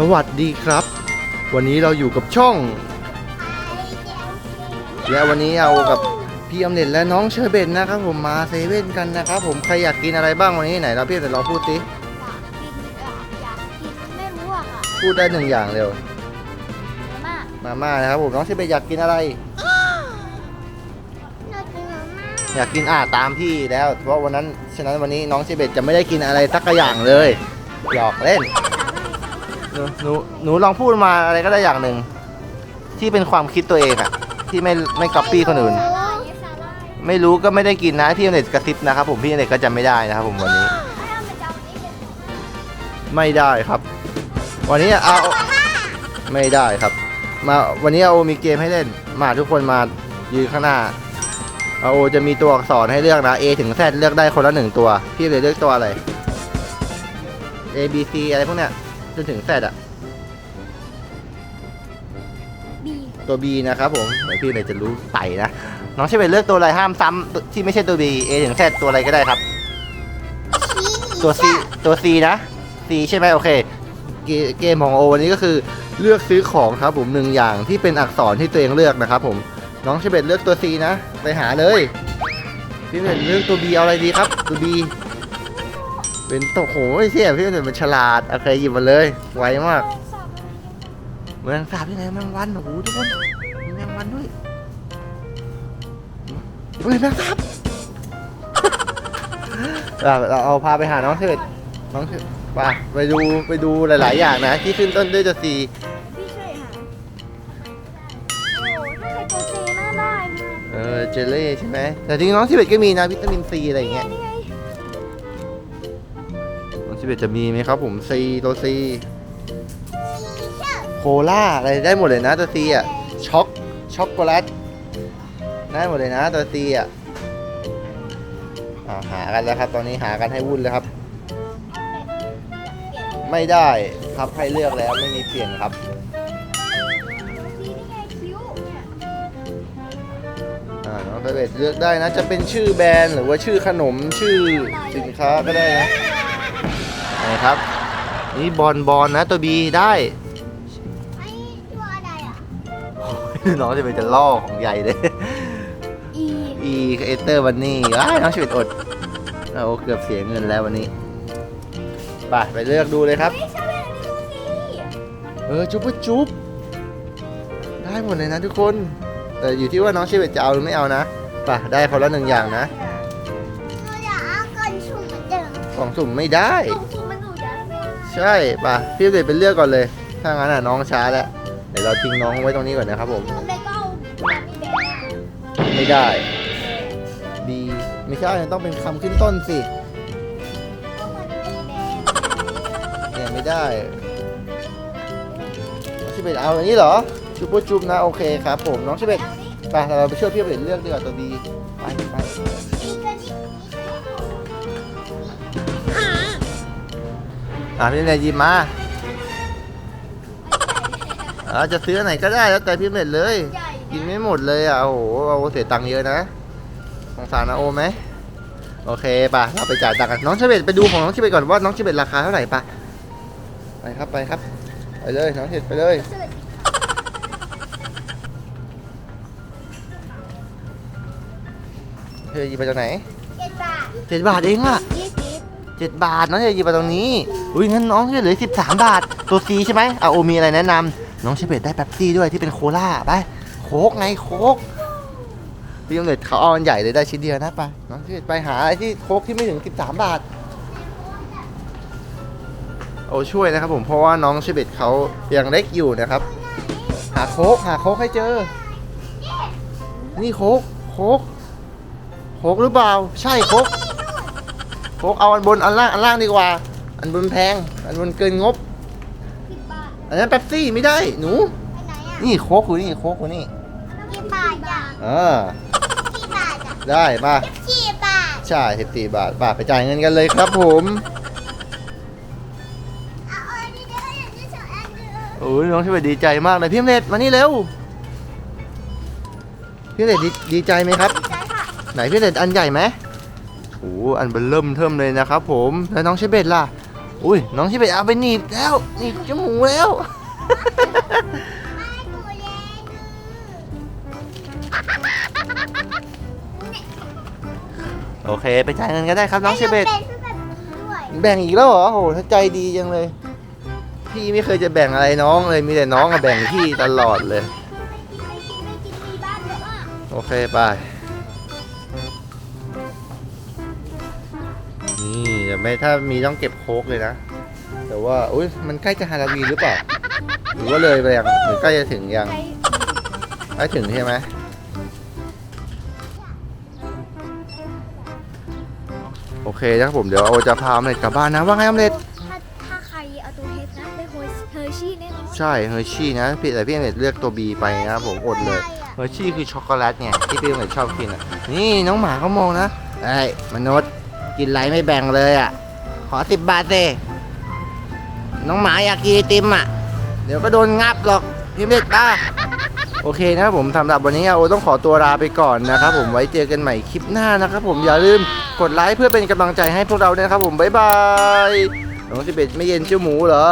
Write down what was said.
สวัสดีครับ วันนี้เราอยู่กับช่อง และวันนี้เอากับพี่อมเน็ตและน้องเชอร์เบนนะครับผมมาเซเว่นกันนะครับผมใครอยากกินอะไรบ้างวันนี้ไหนเราพี่อมเน็ตลองพูดสิอยากกินอะอยากกินไม่รู้อะค่ะพูดได้หนึ่งอย่างเร็วมาม่ามาม่านะครับผมน้องเชอร์เบนอยากกินอะไร น่ากินมาม่าอยากกินอ่าตามพี่แล้ว เพราะวันนั้นฉะนั้นวันนี้น้องเชอร์เบนจะไม่ได้กินอะไรสักอย่างเลยหยอกเล่นห นูหนูหนูลองพูดมาอะไรก็ได้อย่างหนึ่ง ที่เป็นความคิดตัวเองอะที่ไม่ไม่ก๊อปปี้คนอื่น ไม่รู้ก็ไม่ได้กินนะพี่อเน็ตกระซิบนะครับผมพี่อเน็ตก็จะไม่ได้นะครับผมวันนี้ ไม่ได้ครับ วันนี้เอาไม่ได้ครับ มาวันนี้เอามีเกมให้เล่น มาทุกคนมายืนข้างหน้าเอาจะมีตัวอักษรให้เลือกนะ A ถึง Z เลือกได้คนละหนึ่งตัว พี่เลยเลือกตัวอะไร A B C อะไรพวกเนี้ย จนถึง Z อะบีตัว B นะครับผมเดี๋ยวพี่เลยจะรู้ไปนะ น้องใช่ไปเลือกตัวอะไรห้ามซ้ำที่ไม่ใช่ตัว B A ถึง Z ตัวอะไรก็ได้ครับ ตัว C ตัว C นะ C ใช่ไหมโอเคเกเกมของโอวันนี้ก็คือเลือกซื้อของครับผมหนึ่งอย่างที่เป็นอักษรที่ตัวเองเลือกนะครับผม น้องเชเบตเลือกตัว C นะ ไปหาเลยพี่เบตเลือกตัว B เอาอะไรดีครับ ตัว B เป็นโตโหเชี่ยพี่เบตมันฉลาดโอเคหยิบมาเลย ไวมากเหมือนสาบที่ไหนแมงวันโอ้โหทุกคนมีแมงวันด้วยเฮ้ยแมงสาบอะเราเอาพาไปหาน้องเถิดน้องเถิดไปไปดูไปดูหลาย ๆ อย่างนะ ที่ขึ้นต้นด้วยตัวซีพี่ช่วยหาโอ้ถ้าใครตัวซีน่าได้นะเออเจลเล่ใช่ไหมแต่จริงๆน้องสิเบตก็มีนะวิตามินซีอะไรอย่างเงี้ย นี่ไงน้องสิเบตจะมีไหมครับผมซีตัวซีโคล่าอะไรได้หมดเลยนะตัวซีอะช็อกช็อกโกแลตได้หมดเลยนะตัวซีอะอ่าหากันแล้วครับ ตอนนี้หากันให้วุ่นเลยครับ ไม่ได้ครับให้เลือกแล้วไม่มีเปลี่ยนครับซีนี่ไงคิ้วเนี่ยอ่าน้องเทเบตเลือกได้นะ จะเป็นชื่อแบรนด์หรือว่าชื่อขนมชื่อสินค้าก็ได้นะ นี่ครับนี่บอลบอลนะตัวบีได้ไอ้ตัวอะไรอะน้องจะเป็นจะล่อของใหญ่เลยอีอีเอเตอร์วันนี้ว้ายน้องชีวิตอดเราเกือบเสียเงินแล้ววันนี้ไปไปเลือกดูเลยครับ ไม่ใช่เป็นตัวซีเออจุ๊บปะจุ๊บได้หมดเลยนะทุกคน แต่อยู่ที่ว่าน้องชีวิตจะเอาหรือไม่เอานะไปได้คนละหนึ่งอย่างนะหนูอยากเอากันชุ่มเหมือนเดิมกล่องสุ่มไม่ได้ของชุ่ม ใช่ป่ะพี่เดชเป็นเลือกก่อนเลย ถ้างั้นอะน้องช้าแล้วเดี๋ยวเราทิ้งน้องไว้ตรงนี้ก่อนนะครับผมหนูเลยก็เอาแบบมีแบงค์ไม่ได้ B ไม่ใช่ต้องเป็นคำขึ้นต้นสิก็มันเป็นแบบเนี่ยไม่ได้น้องชิเบตเอาอันนี้เหรอจุบจุบนะโอเคครับผมน้องชิเบตไปเราไปช่วยพี่เดชเลือกดีกว่าตัว B อะพี่เดชหยิบมาอ่าจะซื้ออันไหนก็ได้แล้วแต่พี่เดชเลยใหญ่กินไม่หมดเลยอะโอ้โหเอาเสียตังค์เยอะนะสงสารนะโอไหมโอเคป่ะเราไปจ่ายตังค์กันน้องเชเบตไปดูของน้องเชเบตก่อนว่าน้องเชเบตราคาเท่าไหร่ป่ะไปครับไปครับไปเลยน้องเชเบตไปเลยเธอหยิบไปจากไหนเจ็ดบาทเจ็ดบาทเองอะ ยี่สิบ เจ็ดบาทน้องจะหยิบไปตรงนี้อุ้ยงั้นน้องจะเหลือสิบสามบาทตัวซีใช่ไหมอะโอมีอะไรแนะนำน้องเชเบตได้แป๊บซี่ด้วยที่เป็นโคลาไปโคกไงโคกพี่ยงเด็ดเขาเอาอันใหญ่เลยได้ชิ้นเดียวนะไปน้องเชเบตไปหาอะไรที่โคกที่ไม่ถึงสิบสามบาทโอ้ช่วยนะครับผมเพราะว่าน้องเชเบตเขายังเล็กอยู่นะครับ หาโคกหาโคกให้เจอ นี่โคกโคกโคกหรือเปล่าใช่โคก โค้กเอาอันบนอันล่างอันล่างดีกว่า อันบนแพง อันบนเกินงบ สิบบาทอันนั้นเป๊ปซี่ไม่ได้หนูไปไหนอะนี่โค้กคือนี่โค้กคือนี่กี่บาทอะเออกี่บาทอะได้ป่ะกี่บาทใช่สิบสี่บาทบาทไปจ่ายเงินกันเลยครับผมเอาอันนี้เดี๋ยวอยากจะสอนอันเดียวโอ้ยน้องชิบะดีใจมากเลยพี่เมธมานี่เร็วพี่เมธดีดีใจไหมครับ ดีใจค่ะไหนพี่เมธอันใหญ่ไหม โอ้อันเบลเริ่มเทิมเลยนะครับผมแล้วน้องชิเบตล่ะโอ้อุ้ยน้องชิเบะเอาไปหนีบแล้วหนีบจมูกแล้วตัวเล็กโอเค ไปจ่ายเงินก็ได้ครับน้องชิเบะเป็นแบบนี้ด้วยแบ่งอีกแล้วเหรอโหถ้าใจดีจังเลย พี่ไม่เคยจะแบ่งอะไรน้องเลยมีแต่น้องมาแบ่งพี่ตลอดเลยไม่กินไม่กินไม่กินที่บ้านเลยอะโอเคไป นี่แต่ไม่ถ้ามีต้องเก็บโค้กเลยนะ แต่ว่าอุ้ยมันใกล้จะฮาโลวีนหรือเปล่า หรือว่าเลยไปยังหรือใกล้จะถึงยังใช้ใกล้ถึงใช่ไหมโอเคนะครับผมเดี๋ยวโอจะพาออมเล็ตกลับบ้านนะว่าไงออมเล็ตถ้าถ้าใครเอาตัวเฮดนะไปโฮยเฮอร์ชี่แน่นอนใช่เฮอร์ชี่นะพี่แต่พี่ออมเล็ตเลือกตัว B ไปนะครับผมอดเลยเฮอร์ชี่คือช็อกโกแลตไงที่พี่ออมเล็ตชอบกินอะนี่น้องหมาเขามองนะไอ้ยมนุษย์ กินไรไม่แบ่งเลยอะ ขอสิบบาทเซน้องหมาอยากกินไอติมอะ เดี๋ยวก็โดนงับหรอกพี่ออมเล็ตป้าโอเคนะครับผมสำหรับวันนี้โอต้องขอตัวลาไปก่อนนะครับผมไว้เจอกันใหม่คลิปหน้านะครับผมอย่าลืมกดไลค์เพื่อเป็นกำลังใจให้พวกเราด้วยนะครับผมบ๊ายบายน้องสิเบตไม่เย็นเจ้าหมูเหรอ